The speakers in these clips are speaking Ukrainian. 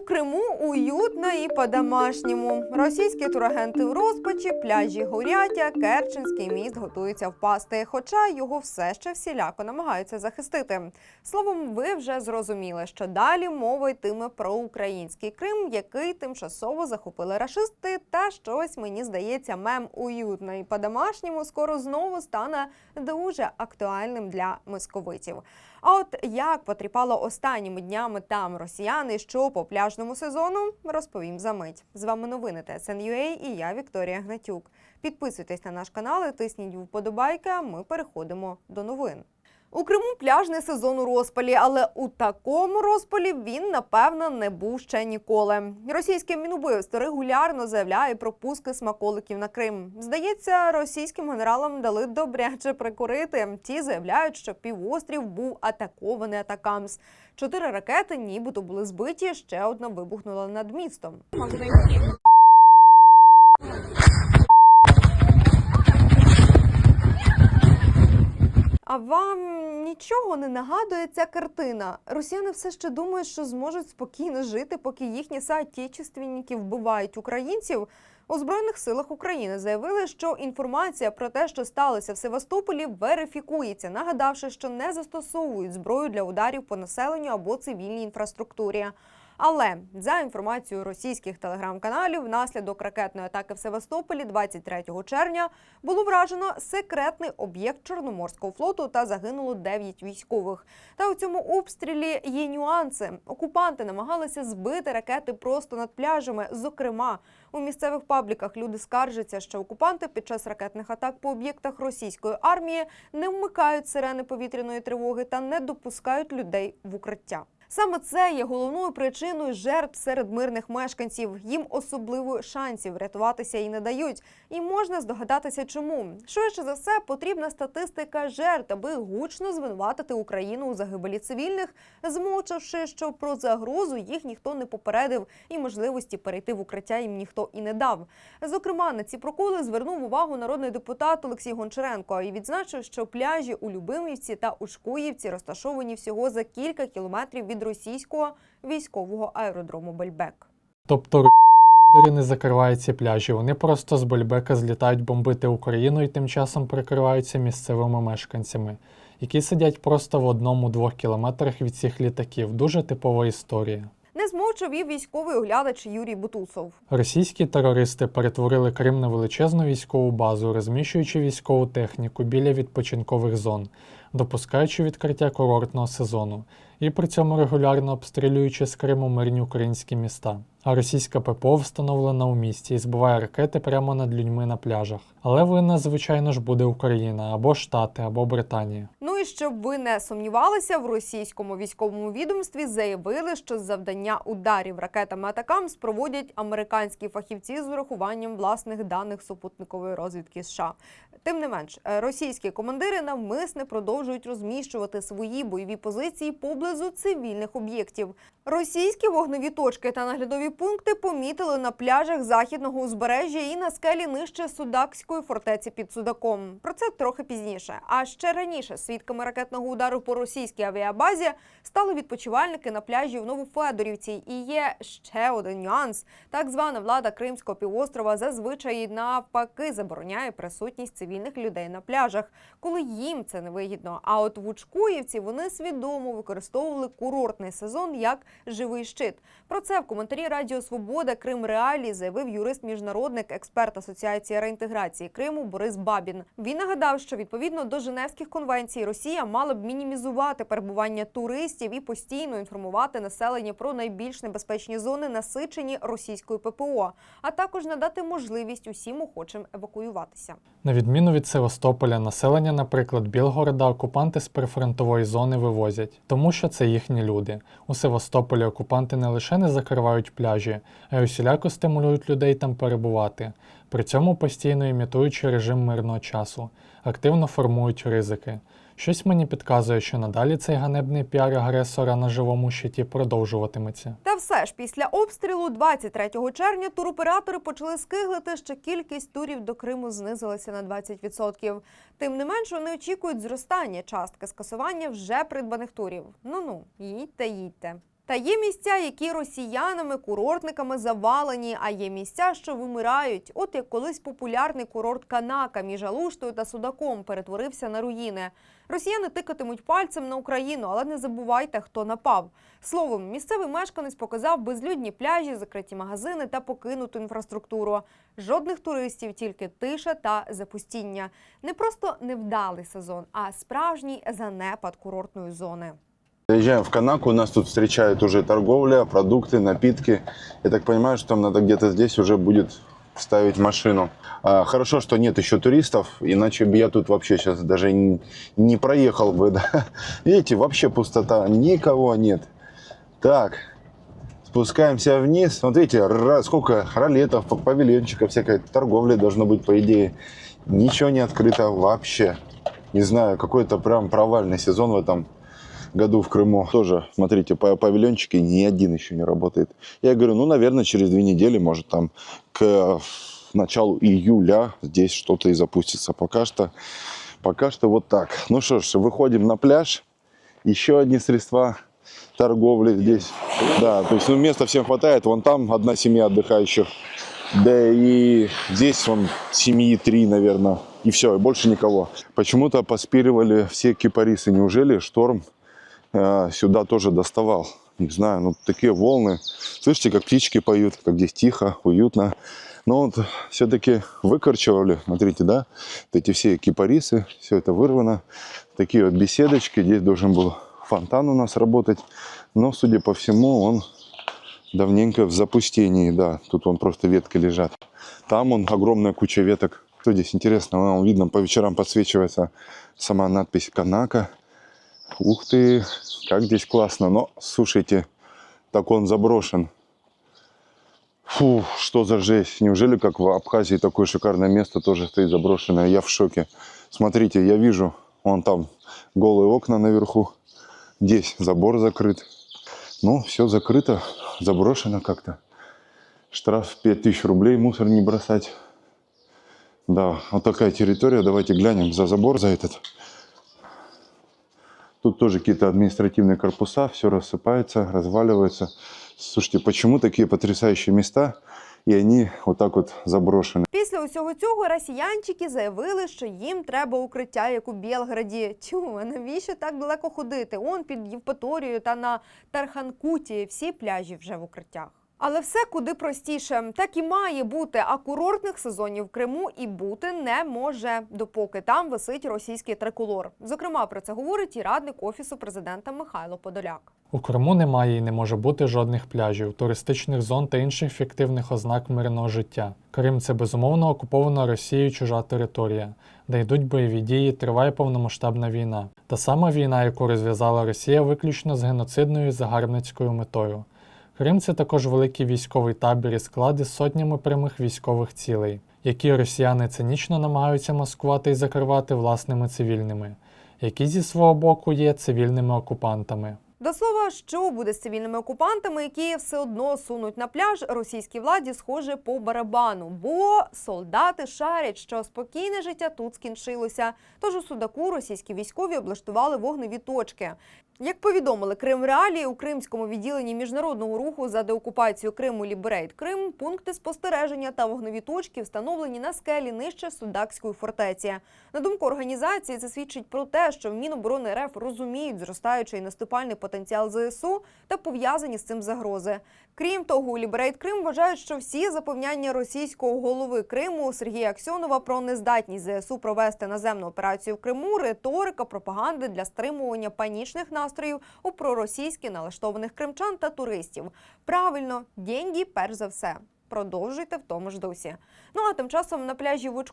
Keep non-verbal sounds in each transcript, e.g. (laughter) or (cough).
У Криму уютно і по-домашньому. Російські турагенти в розпачі, пляжі горять, а Керченський міст готується впасти. Хоча його все ще всіляко намагаються захистити. Словом, ви вже зрозуміли, що далі мова йтиме про український Крим, який тимчасово захопили рашисти. Та щось мені здається, мем уютно і по-домашньому скоро знову стане дуже актуальним для московитів. А от як потріпало останніми днями там росіяни, що по пляжному сезону, розповім за мить. З вами новини ТСНЮА і я Вікторія Гнатюк. Підписуйтесь на наш канал і тисніть вподобайки. Ми переходимо до новин. У Криму пляжний сезон у розпалі, але у такому розпалі він напевно не був ще ніколи. Російське мінубивство регулярно заявляє про пуски смаколиків на Крим. Здається, російським генералам дали добряче прикурити. Ті заявляють, що півострів був атакований атакамс. Чотири ракети, нібито були збиті. Ще одна вибухнула над містом. А вам нічого не нагадує ця картина? Росіяни все ще думають, що зможуть спокійно жити, поки їхні соотечественники вбивають українців. У збройних силах України заявили, що інформація про те, що сталося в Севастополі, верифікується, нагадавши, що не застосовують зброю для ударів по населенню або цивільній інфраструктурі. Але за інформацією російських телеграм-каналів, внаслідок ракетної атаки в Севастополі 23 червня було вражено секретний об'єкт Чорноморського флоту та загинуло 9 військових. Та у цьому обстрілі є нюанси. Окупанти намагалися збити ракети просто над пляжами. Зокрема, у місцевих пабліках люди скаржаться, що окупанти під час ракетних атак по об'єктах російської армії не вмикають сирени повітряної тривоги та не допускають людей в укриття. Саме це є головною причиною жертв серед мирних мешканців. Їм особливо шансів врятуватися і не дають. І можна здогадатися, чому швидше за все потрібна статистика жертв, аби гучно звинуватити Україну у загибелі цивільних, змовчавши, що про загрозу їх ніхто не попередив, і можливості перейти в укриття їм ніхто і не дав. Зокрема, на ці проколи звернув увагу народний депутат Олексій Гончаренко і відзначив, що пляжі у Любимівці та у Шкуївці розташовані всього за кілька кілометрів від російського військового аеродрому Бельбек. Тобто не закривають ці пляжі. Вони просто з Бельбека злітають бомбити Україну і тим часом прикриваються місцевими мешканцями, які сидять просто в одному-двох кілометрах від цих літаків. Дуже типова історія. Не змовчав і військовий оглядач Юрій Бутусов. Російські терористи перетворили Крим на величезну військову базу, розміщуючи військову техніку біля відпочинкових зон, допускаючи відкриття курортного сезону, і при цьому регулярно обстрілюючи з Криму мирні українські міста. А російська ППО встановлена у місті і збиває ракети прямо над людьми на пляжах. Але винна, звичайно ж, буде Україна або Штати, або Британія. Ну і щоб ви не сумнівалися, в російському військовому відомстві заявили, що завдання ударів ракетами атакам спроводять американські фахівці з урахуванням власних даних супутникової розвідки США. Тим не менш, російські командири навмисне продовжують розміщувати свої бойові позиції поблизу цивільних об'єктів. Російські вогневі точки та наглядові пункти помітили на пляжах західного узбережжя і на скелі нижче Судакської фортеці під Судаком. Про це трохи пізніше. А ще раніше свідками ракетного удару по російській авіабазі стали відпочивальники на пляжі в Новофедорівці. І є ще один нюанс: так звана влада Кримського півострова зазвичай навпаки забороняє присутність цивільних людей на пляжах, коли їм це не вигідно. А от в Учкуївці вони свідомо використовували курортний сезон як живий щит. Про це в коментарі Радіо Свобода Крим Реалії заявив юрист-міжнародник, експерт Асоціації реінтеграції Криму Борис Бабін. Він нагадав, що відповідно до Женевських конвенцій Росія мала б мінімізувати перебування туристів і постійно інформувати населення про найбільш небезпечні зони, насичені російською ППО, а також надати можливість усім охочим евакуюватися. На відміну від Севастополя, населення, наприклад, Білгорода окупанти з прифронтової зони вивозять, тому що це їхні люди. У Севастополі окупанти не лише не закривають пляжі, а й усіляко стимулюють людей там перебувати, при цьому постійно імітуючи режим мирного часу, активно формують ризики. Щось мені підказує, що надалі цей ганебний піар агресора на живому щиті продовжуватиметься. Та все ж після обстрілу 23 червня туроператори почали скиглити, що кількість турів до Криму знизилася на 20%. Тим не менш, вони очікують зростання частки скасування вже придбаних турів. Ну ну, їдьте, їдьте. Та є місця, які росіянами, курортниками завалені, а є місця, що вимирають. От як колись популярний курорт Канака між Алуштою та Судаком перетворився на руїни. Росіяни тикатимуть пальцем на Україну, але не забувайте, хто напав. Словом, місцевий мешканець показав безлюдні пляжі, закриті магазини та покинуту інфраструктуру. Жодних туристів, тільки тиша та запустіння. Не просто невдалий сезон, а справжній занепад курортної зони. Заезжаем в Канаку, нас тут встречает уже торговля, продукты, напитки. Я так понимаю, что там надо где-то здесь уже будет ставить машину. А, хорошо, что нет еще туристов, иначе бы я тут вообще сейчас даже не, не проехал бы. (laughs) Да? Видите, вообще пустота, никого нет. Так, спускаемся вниз. Смотрите, ра- сколько ролетов, павильончиков, всякой торговли должно быть, по идее. Ничего не открыто вообще. Не знаю, какой-то прям провальный сезон в этом году в Крыму. Тоже, смотрите, по павильончике ни один еще не работает. Я говорю, ну, наверное, через две недели, может, там к началу июля здесь что-то и запустится. Пока что, пока что вот так. Ну что ж, выходим на пляж. Еще одни средства торговли здесь. Да, то есть, ну, места всем хватает. Вон там одна семья отдыхающих. Да и здесь вон семьи три, наверное. И все, и больше никого. Почему-то поспиривали все кипарисы. Неужели шторм сюда тоже доставал? Не знаю, ну такие волны. Слышите, как птички поют, как здесь тихо, уютно. Но вот все-таки выкорчевали, смотрите, да, вот эти все кипарисы, все это вырвано. Такие вот беседочки, здесь должен был фонтан у нас работать. Но, судя по всему, он давненько в запустении, да. Тут вон просто ветки лежат. Там он огромная куча веток. Что здесь интересно? Вон, видно, по вечерам подсвечивается сама надпись Канака. Ух ты, как здесь классно. Но, слушайте, так он заброшен. Фу, что за жесть. Неужели как в Абхазии такое шикарное место тоже стоит заброшенное? Я в шоке. Смотрите, я вижу, вон там голые окна наверху. Здесь забор закрыт. Ну, все закрыто, заброшено как-то. Штраф 5000 рублей, мусор не бросать. Да, вот такая территория. Давайте глянем за забор, за этот. Тут тоже какие-то административные корпуса, все рассыпается, разваливается. Слушайте, почему такие потрясающие места, и они вот так вот заброшены? Після усього цього росіянчики заявили, що їм треба укриття, як у Білграді. Тю, а навіщо так далеко ходити? Он під Євпаторією та на Тарханкуті всі пляжі вже в укриттях. Але все куди простіше. Так і має бути. А курортних сезонів в Криму і бути не може, допоки там висить російський триколор. Зокрема, про це говорить і радник офісу президента Михайло Подоляк. У Криму немає і не може бути жодних пляжів, туристичних зон та інших фіктивних ознак мирного життя. Крим це безумовно окупована Росією чужа територія, де йдуть бойові дії, триває повномасштабна війна. Та сама війна, яку розв'язала Росія виключно з геноцидною загарбницькою метою. Крим це також великий військовий табір і склади з сотнями прямих військових цілей, які росіяни цинічно намагаються маскувати і закривати власними цивільними, які зі свого боку є цивільними окупантами. До слова, що буде з цивільними окупантами, які все одно сунуть на пляж російській владі, схоже по барабану, бо солдати шарять, що спокійне життя тут скінчилося. Тож у судаку російські військові облаштували вогневі точки. Як повідомили Крим Реалії у кримському відділенні міжнародного руху за деокупацію Криму Ліберейт Крим, пункти спостереження та вогневі точки встановлені на скелі нижче Судакської фортеці. На думку організації, це свідчить про те, що в Міноборони РФ розуміють зростаючий наступальний потенціал ЗСУ та пов'язані з цим загрози. Крім того, у Ліберейт Крим вважають, що всі запевняння російського голови Криму Сергія Аксьонова про нездатність ЗСУ провести наземну операцію в Криму риторика пропаганди для стримування панічних настроїв у проросійськи налаштованих кримчан та туристів. Правильно, деньги перш за все. Продовжуйте в тому ж дусі. Ну а тим часом на пляжі в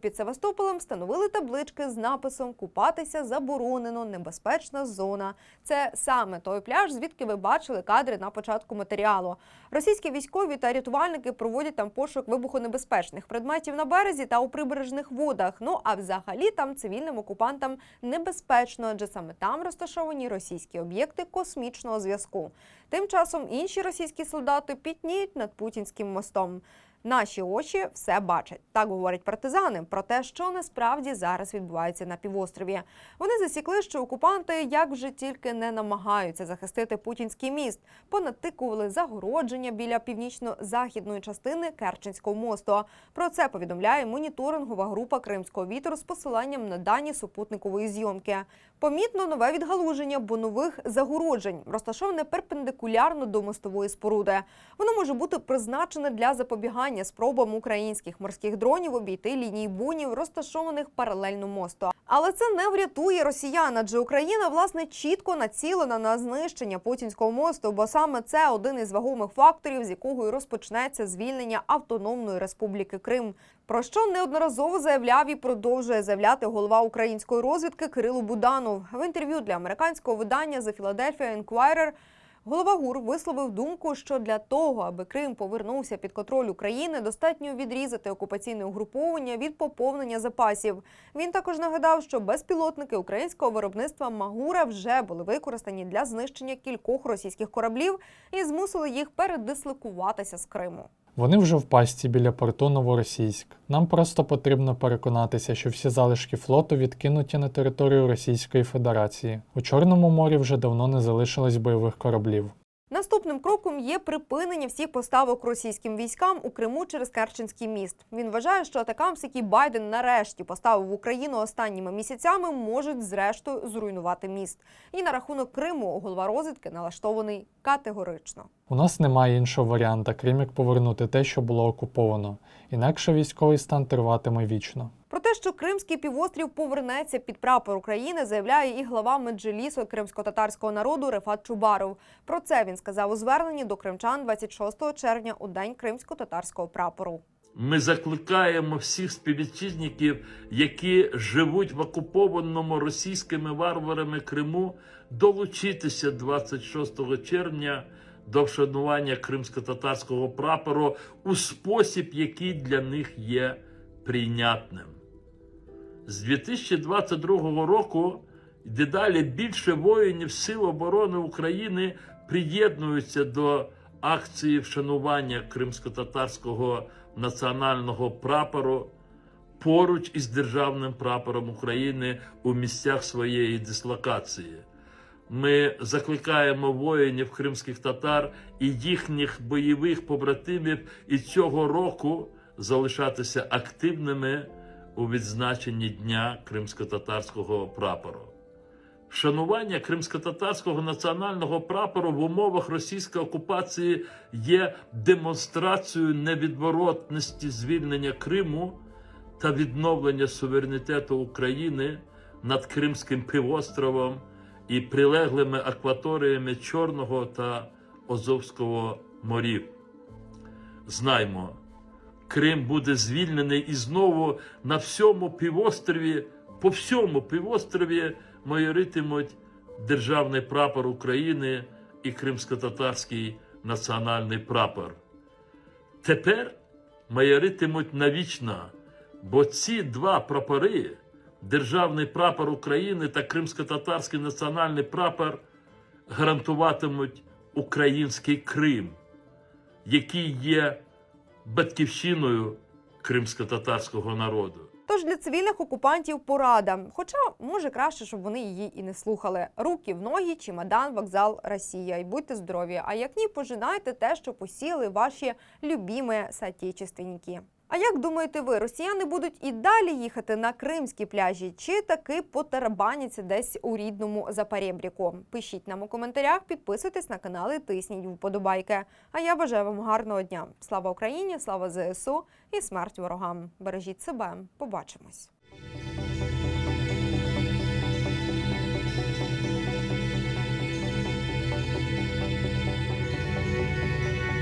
під Севастополем встановили таблички з написом Купатися заборонено, небезпечна зона. Це саме той пляж, звідки ви бачили кадри на початку матеріалу. Російські військові та рятувальники проводять там пошук вибухонебезпечних предметів на березі та у прибережних водах. Ну а взагалі там цивільним окупантам небезпечно, адже саме там розташовані російські об'єкти космічного зв'язку. Тим часом інші російські солдати пітніють над путінським мостом. Наші очі все бачать. Так говорять партизани про те, що насправді зараз відбувається на півострові. Вони засікли, що окупанти як вже тільки не намагаються захистити путінський міст, понатикували загородження біля північно-західної частини Керченського мосту. Про це повідомляє моніторингова група Кримського вітру з посиланням на дані супутникової зйомки. Помітно нове відгалуження, бо нових загороджень розташоване перпендикулярно до мостової споруди. Воно може бути призначене для запобігання спробам українських морських дронів обійти лінії бунів, розташованих паралельно мосту. Але це не врятує росіян, адже Україна власне чітко націлена на знищення путінського мосту, бо саме це один із вагомих факторів, з якого і розпочнеться звільнення автономної республіки Крим. Про що неодноразово заявляв і продовжує заявляти голова української розвідки Кирило Буданов в інтерв'ю для американського видання The Philadelphia Inquirer Голова ГУР висловив думку, що для того, аби Крим повернувся під контроль України, достатньо відрізати окупаційне угруповання від поповнення запасів. Він також нагадав, що безпілотники українського виробництва Магура вже були використані для знищення кількох російських кораблів і змусили їх передислокуватися з Криму. Вони вже в пастці біля порту Новоросійськ. Нам просто потрібно переконатися, що всі залишки флоту відкинуті на територію Російської Федерації. У Чорному морі вже давно не залишилось бойових кораблів. Наступним кроком є припинення всіх поставок російським військам у Криму через Керченський міст. Він вважає, що атакамс, які Байден нарешті поставив в Україну останніми місяцями, можуть зрештою зруйнувати міст. І на рахунок Криму голова розвідки налаштований категорично. У нас немає іншого варіанта, крім як повернути те, що було окуповано. Інакше військовий стан триватиме вічно. Про те, що Кримський півострів повернеться під прапор України, заявляє і глава Меджлісу кримсько-татарського народу Рефат Чубаров. Про це він сказав у зверненні до кримчан 26 червня у день кримсько-татарського прапору. Ми закликаємо всіх співвітчизників, які живуть в окупованому російськими варварами Криму, долучитися 26 червня до вшанування кримсько-татарського прапору у спосіб, який для них є прийнятним. З 2022 року дедалі більше воїнів Сил оборони України приєднуються до акції вшанування кримсько-татарського національного прапору поруч із державним прапором України у місцях своєї дислокації. Ми закликаємо воїнів кримських татар і їхніх бойових побратимів і цього року залишатися активними у відзначенні Дня кримсько-татарського прапору. Вшанування кримсько-татарського національного прапору в умовах російської окупації є демонстрацією невідворотності звільнення Криму та відновлення суверенітету України над Кримським півостровом і прилеглими акваторіями Чорного та Азовського морів. Знаймо, Крим буде звільнений і знову на всьому півострові, по всьому півострові майоритимуть державний прапор України і кримсько-татарський національний прапор. Тепер майоритимуть навічно, бо ці два прапори державний прапор України та кримсько-татарський національний прапор гарантуватимуть український Крим, який є батьківщиною кримсько-татарського народу. Тож для цивільних окупантів порада. Хоча може краще, щоб вони її і не слухали. Руки в ноги, чемодан, вокзал, Росія. І будьте здорові. А як ні, пожинайте те, що посіяли ваші любімі соотечественники. А як думаєте ви, росіяни будуть і далі їхати на кримські пляжі, чи таки потарабаняться десь у рідному Запорєбріку? Пишіть нам у коментарях, підписуйтесь на канал і тисніть вподобайки. А я бажаю вам гарного дня. Слава Україні, слава ЗСУ і смерть ворогам. Бережіть себе. Побачимось.